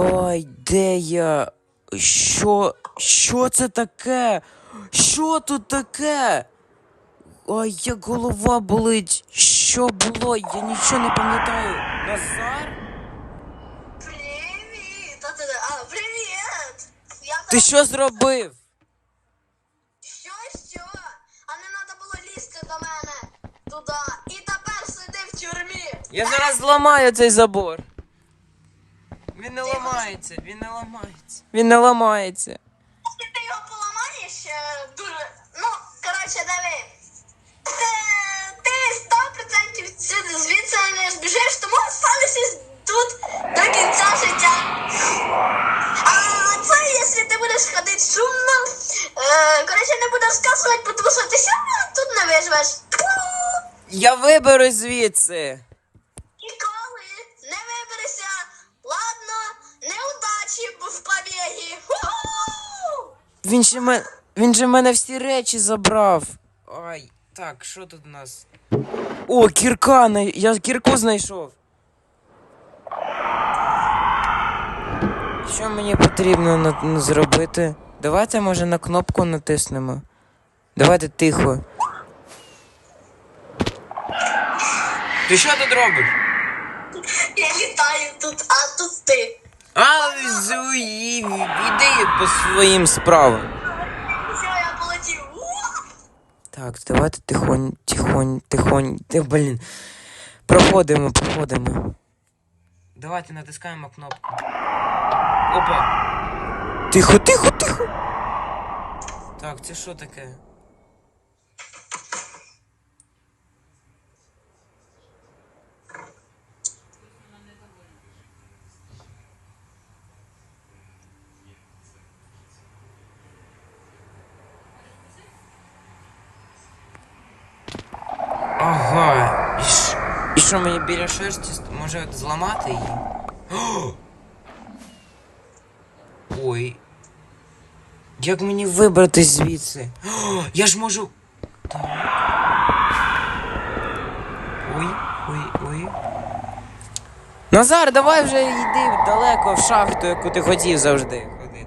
Ой, де я? Що? Що це таке? Що тут таке? Ой, як голова болить. Що було? Я нічого не пам'ятаю. Назар? Привіт! А, ти, а привіт! Я Ти що зробив? Що, що? А не треба було лізти до мене туди. І тепер сиди в тюрмі. Я зараз зламаю цей забор. Він не ламається, він не ламається. Він не ламається. Якщо ти його поламаєш, е, дуже. Ну, коротше, диви. Ти, ти 100% звідси не збіжиш, тому залишись тут до кінця життя. А це, якщо ти будеш ходити шумно, е, коротше, не буду розказувати, тому що ти все тут не виживеш. Я виберусь звідси. Ніколи не виберешся. Ладно, неудачі в побігі. Ху-ху! Він же мен... він же мене всі речі забрав. Ай, так, що тут у нас? О, кірка! Я кірку знайшов. Що мені потрібно на... на- зробити? Давайте, може, на кнопку натиснемо. Давайте тихо. Ти що тут робиш? Я літаю тут, а тут ти. А, зуї, іди по своїм справам. Все, я полетів. Так, давайте тихонь, тихонь, тихонь. Ти, блін. Проходимо, проходимо. Давайте натискаємо кнопку. Опа. Тихо, тихо, тихо. Так, це що таке? Ага. І, ш... І що мені біля шерсті ст- може зламати її? Ой. Як мені вибратись звідси? Я ж можу. Так. Ой, ой, ой. Назар, давай вже йди далеко в шахту, яку ти хотів завжди ходити.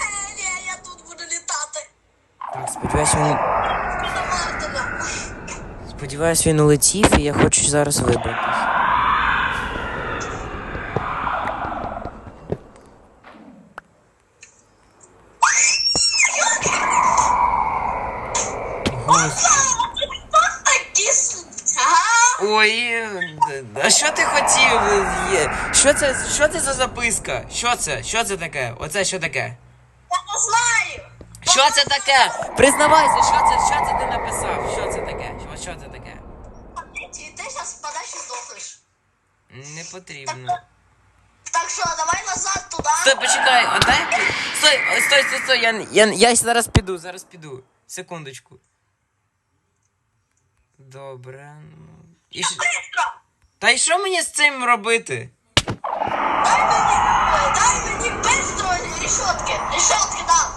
Е, ні, я тут буду літати. Так, сподіваюсь, він. Сподіваюсь, він улетів, і я хочу зараз вибратись. Ой, е, а що ти хотів? Що це, що це за записка? Що це? Що це таке? Оце що таке? Я не знаю. Що це таке? Признавайся, що це, що це ти написав? Що, Не потрібно. Так що, давай назад туди. Стой, почекай, а дай. Стой, стой, стой, стой, я, я, я зараз піду, зараз піду. Секундочку. Добре. ну. І що- Та й що мені з цим робити? Дай мені, дай мені бистро рішотки. Рішотки дам.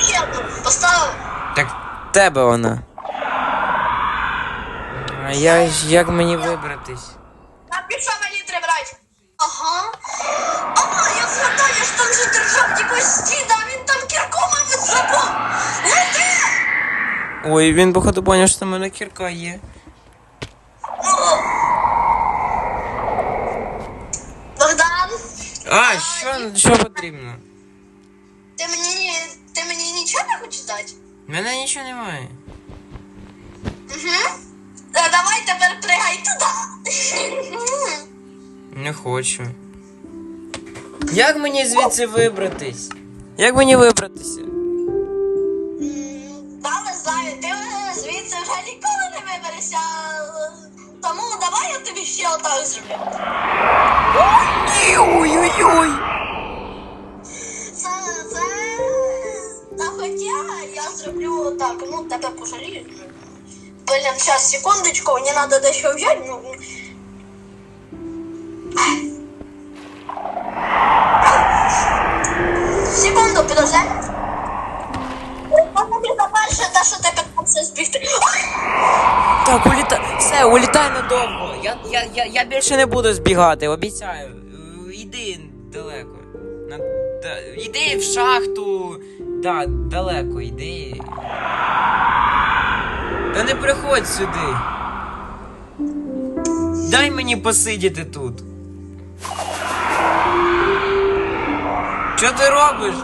Ще одну поставив. Так тебе вона. А я як мені вибратись? А пішов мені три брать. Ага. А, я згадав, я ж там же держав якогось стіда, а він там кірку мабуть забув. Лети! Ой, він походу поняв, що в мене кірка є. Богдан, А, що, що потрібно? ти мені, ти мені нічого не хочеш дати? Мене нічого немає. Угу. Давай тепер пригай туди. Не хочу. Як мені звідси вибратись? Як мені вибратися? Та не знаю, ти е, звідси вже ніколи не виберешся. е, Тому давай я тобі ще отак зроблю. Ой-ой-ой! Це, це... Та хоча я зроблю отак, ну тебе пожалію. Блін, зараз, секундочку, мені треба дещо взяти. Ну... Секунду, збігти. Так, улітай. Все, улітай надовго. Я, я, я, я більше не буду збігати, обіцяю. Іди далеко. На, да, іди в шахту. Да, далеко йди. Та не приходь сюди. Дай мені посидіти тут. Що ти робиш?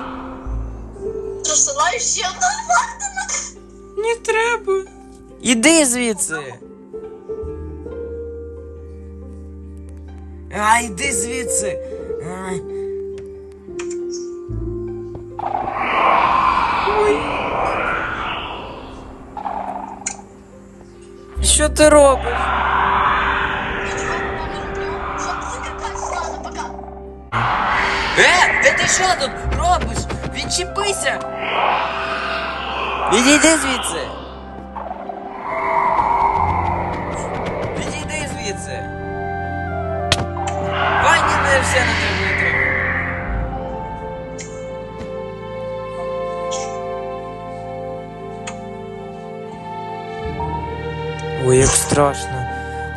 Розсилаю ще одного Вардена. Не треба. Іди звідси. А, йди звідси. Ай. Що ти робиш? Нічого я не роблю. Що ти закрикаєш? Ладно, пока. Е, де ти що тут робиш? Відчепися! Відійди звідси! Відійди звідси! Вані не все не треба, Страшно.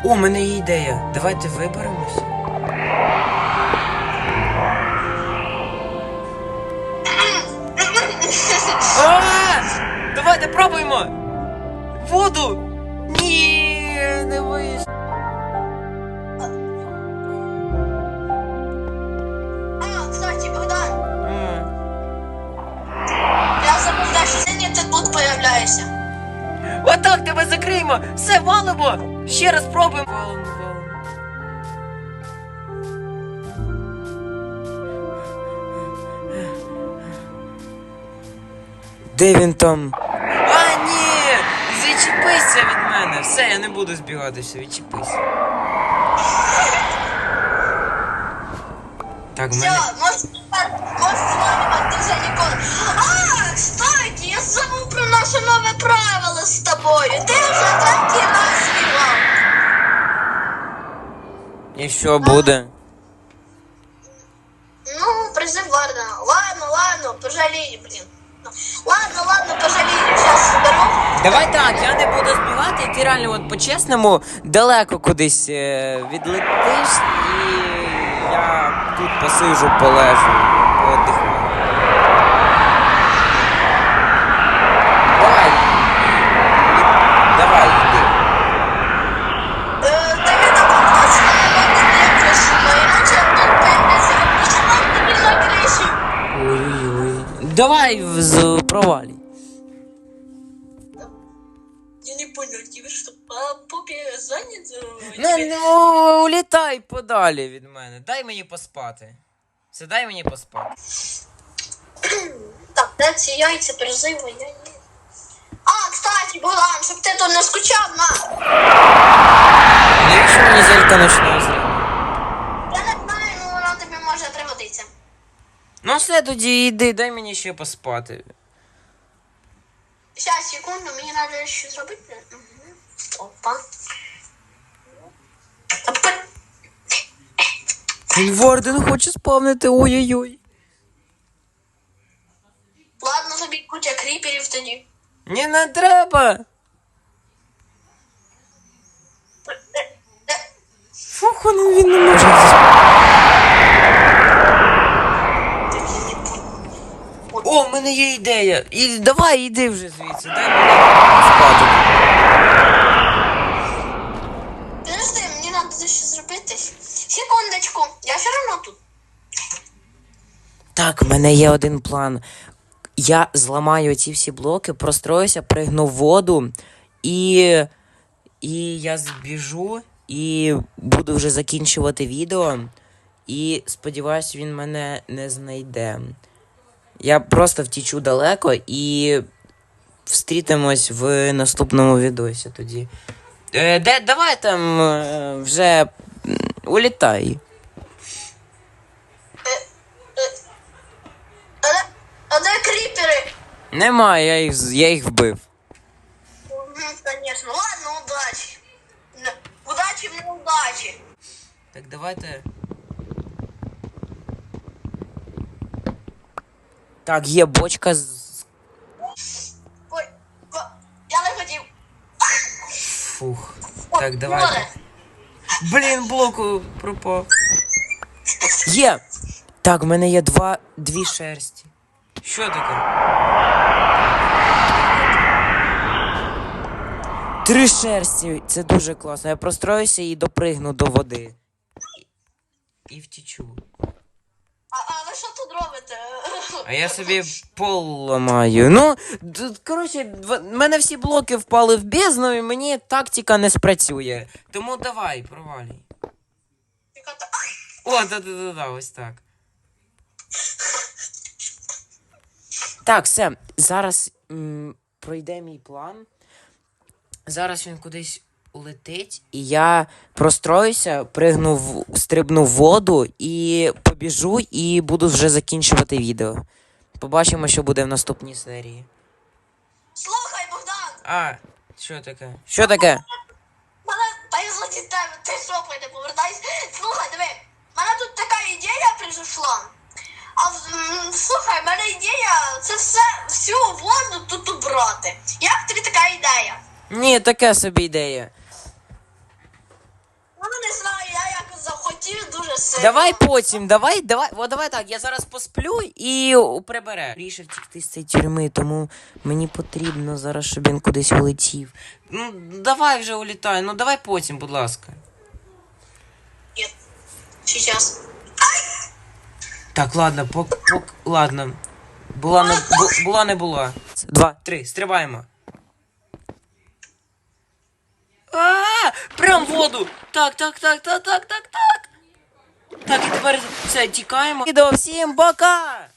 О, у мене є ідея. Давайте виберемося. Отак тебе закриємо! Все валимо! Ще раз пробуємо! Валимо, валимо. Де він там? А, ні! Відчепися від мене! Все, я не буду збігатися, відчепися. Так, в Все, мене. ти вже ніколи. А, кстати, я забув про наше нове правило тобою. Ти вже третій раз співав. І що буде? Ну, призыв Вардена. Ладно, ладно, пожалей, блин. Ладно, ладно, пожалей, сейчас соберу. Давай так, я не буду збігати, і ти реально от по-чесному далеко кудись е, відлетиш, і я тут посижу, полежу, поодихаю. Давай в- з. Я не понял, тебе что, по занят? Ну, ну, улітай подалі від мене. Дай мені поспати. Все, дай мені поспати. Так, де ці яйця призиву, я не... А, кстати, Богдан, щоб ти тут не скучав, на. Навіщо мені зелька ночного зрення? Я не знаю, ну воно тобі може пригодитися. Ну все, тоді йди, дай мені ще поспати. Сейчас, секунду, мені треба ще зробити. Опа. Опа. Хоче спавнити, ой-ой-ой. Ладно, тобі куча кріперів тоді. Ні, не треба. Фух, ну він не може. О, в мене є ідея. І давай іди вже звідси, дай мені спати. Подожди, мені треба дещо зробити. Секундочку, я все одно тут. Так, в мене є один план. Я зламаю ці всі блоки, простроюся, пригну в воду і. І я збіжу і буду вже закінчувати відео. І сподіваюсь, він мене не знайде. Я просто втічу далеко і встрітимось в наступному відосі тоді. Е, де, давай там е, вже улітай. А де, кріпери? Немає, я їх, з- я їх вбив. Конечно. Ладно, удачі. Удачі в неудачі. Так давайте. Так, є бочка з. Ой, о, я не хотів. Фух. О, Так, море. Блін, блоку пропав. Є! Так, в мене є два, дві шерсті. Що таке? Три шерсті. Це дуже класно. Я простроюся і допригну до води. І втічу. А, а ви що тут робите? А я собі пол ламаю. Ну, коротше, в мене всі блоки впали в бездну, і мені тактика не спрацює. Тому давай, провалюй. О, да-да-да, ось так. Так, все. Зараз м, пройде мій план. Зараз він кудись улетить, і я простроюся, пригну, в, стрибну воду і побіжу, і буду вже закінчувати відео. Побачимо, що буде в наступній серії. Слухай, Богдан! А, що таке? Що таке? Мене та я злоті тебе, ти що не повертайся. Слухай, диви, мене тут така ідея прийшла. А в- м, слухай, в мене ідея це все всю воду тут убрати. Як тобі така ідея? Ні, таке собі ідея. Ну не знаю, я якось захотів дуже сильно. Давай потім, давай, давай, о, давай так, я зараз посплю і прибере. Рішив втікти з цієї тюрми, тому мені потрібно зараз, щоб він кудись улетів. Ну, давай вже улітай, ну давай потім, будь ласка. Ні. Сейчас. Так, ладно, пок, пок, ладно. Була не, бу, була не була. Два, три, стрибаємо. А, прям в воду. Так, так, так, так, так, так, так. Так, і тепер все, тікаємо. І до всім пока!